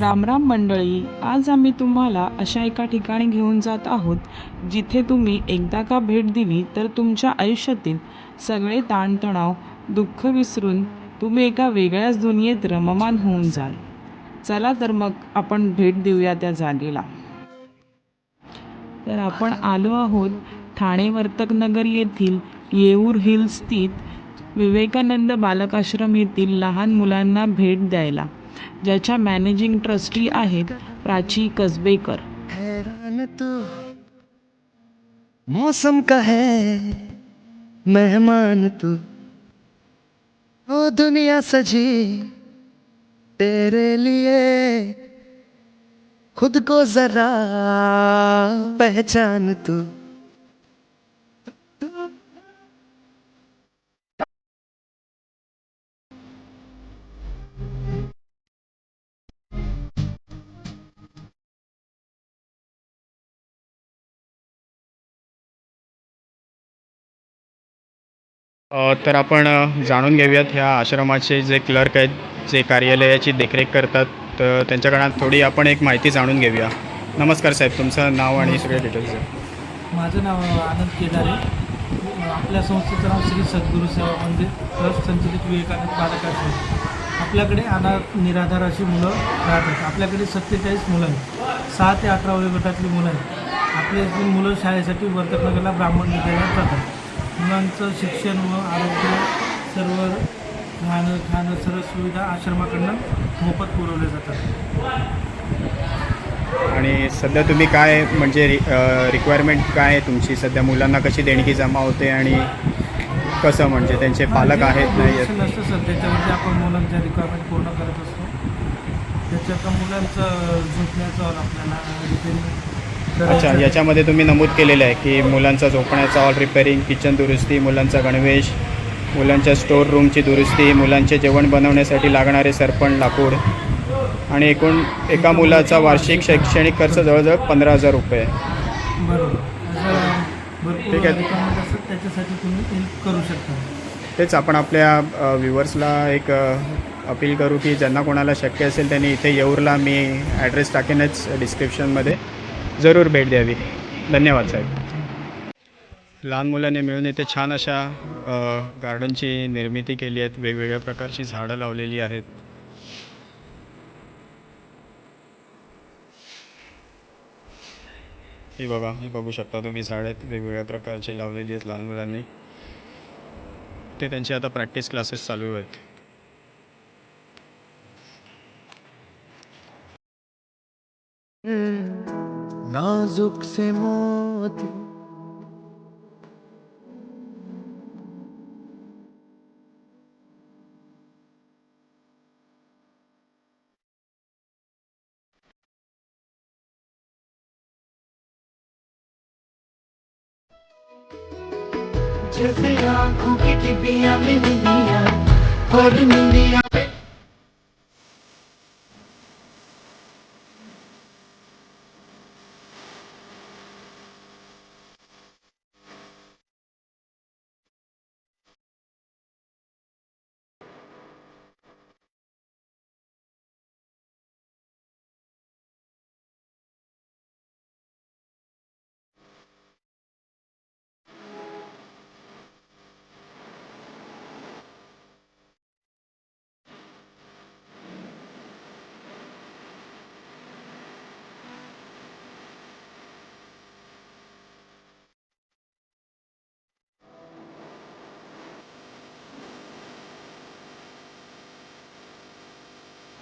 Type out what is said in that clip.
रामराम मंडळी आज आम्ही तुम्हाला अशा एका ठिकाणी घेऊन जात आहोत जिथे तुम्ही एकदा का भेट दिली तर तुमच्या आयुष्यातील सगळे ताणतणाव दुःख विसरून तुम्ही एका वेगळ्याच दुनियेत रममान होऊन जाल. चला तर मग आपण भेट देऊया त्या जागेला. तर आपण आलो आहोत ठाणे वर्तकनगर येथील येऊर हिल स्थित विवेकानंद बालकाश्रम येथील लहान मुलांना भेट द्यायला. ज्याच्या मॅनेजिंग ट्रस्टी आहेत प्राची कसबेकर. मौसम का है, मेहमान तू। ओ दुनिया सजी, तेरे लिए खुद को जरा पहचान तू। तर आपण जाणून घेऊयात ह्या आश्रमाचे जे क्लर्क आहेत जे कार्यालयाची देखरेख करतात तर त्यांच्याकडनं थोडी आपण एक माहिती जाणून घेऊया. नमस्कार साहेब तुमचं नाव आणि सगळे डिटेल्स. माझं नाव आनंद केदारे आपल्या संस्थेचं नाव श्री सद्गुरू सेवा मंदिर ट्रस्ट संचलित विवेकानंद बालकाश्रम आपल्याकडे अनाथ निराधार अशी मुलं राहतात आपल्याकडे सत्तेचाळीस मुलं आहेत. सहा ते अठरा वयोगटातली मुलं आहेत. आपले मुलं शाळेसाठी वर्तकनगरला ब्राह्मण विद्यालयात जातात. मुलांचं शिक्षण व आरोग्य सर्व राहणं खाणं सर्व सुविधा आश्रमाकडनं मोफत पुरवल्या जातात. आणि सध्या तुम्ही काय म्हणजे रिक्वायरमेंट काय आहे तुमची? सध्या मुलांना कशी देणगी जमा होते आणि कसं म्हणजे त्यांचे पालक आहेत नाही असतं सर त्याच्यावरती आपण मुलांच्या रिक्वायरमेंट पूर्ण करत असतो. त्याच्यात मुलांचं झोपण्याचं आपल्याला अच्छा याच्यामध्ये तुम्ही नमूद केलेलं आहे की मुलांचा झोपण्याचा ऑल रिपेअरिंग किचन दुरुस्ती मुलांचा गणवेश मुलांच्या स्टोर रूमची दुरुस्ती मुलांचे जेवण बनवण्यासाठी लागणारे सरपण लाकूड. आणि एकूण एका मुलाचा वार्षिक शैक्षणिक खर्च जवळजवळ पंधरा हजार रुपये. ठीक आहे. त्याच्यासाठी तुम्ही हेल्प करू शकता. तेच आपण आपल्या व्ह्युअर्सला एक अपील करू की ज्यांना कोणाला शक्य असेल त्यांनी इथे येऊरला मी ॲड्रेस टाकेनच डिस्क्रिप्शनमध्ये जरूर भेट द्यावी. धन्यवाद साहेब. लहान मुलांनी मिळून इथे छान अशा गार्डनची निर्मिती केली आहेत. वेगवेगळ्या प्रकारची झाडं लावलेली आहेत. हे बघा हे बघू शकता तुम्ही झाड आहेत. वेगवेगळ्या प्रकारची लावलेली आहेत लहान मुलांनी. ते त्यांचे आता प्रॅक्टिस क्लासेस चालू आहेत. नाजुक से मोती। जैसे आँखों की टिबिया में निंदिया और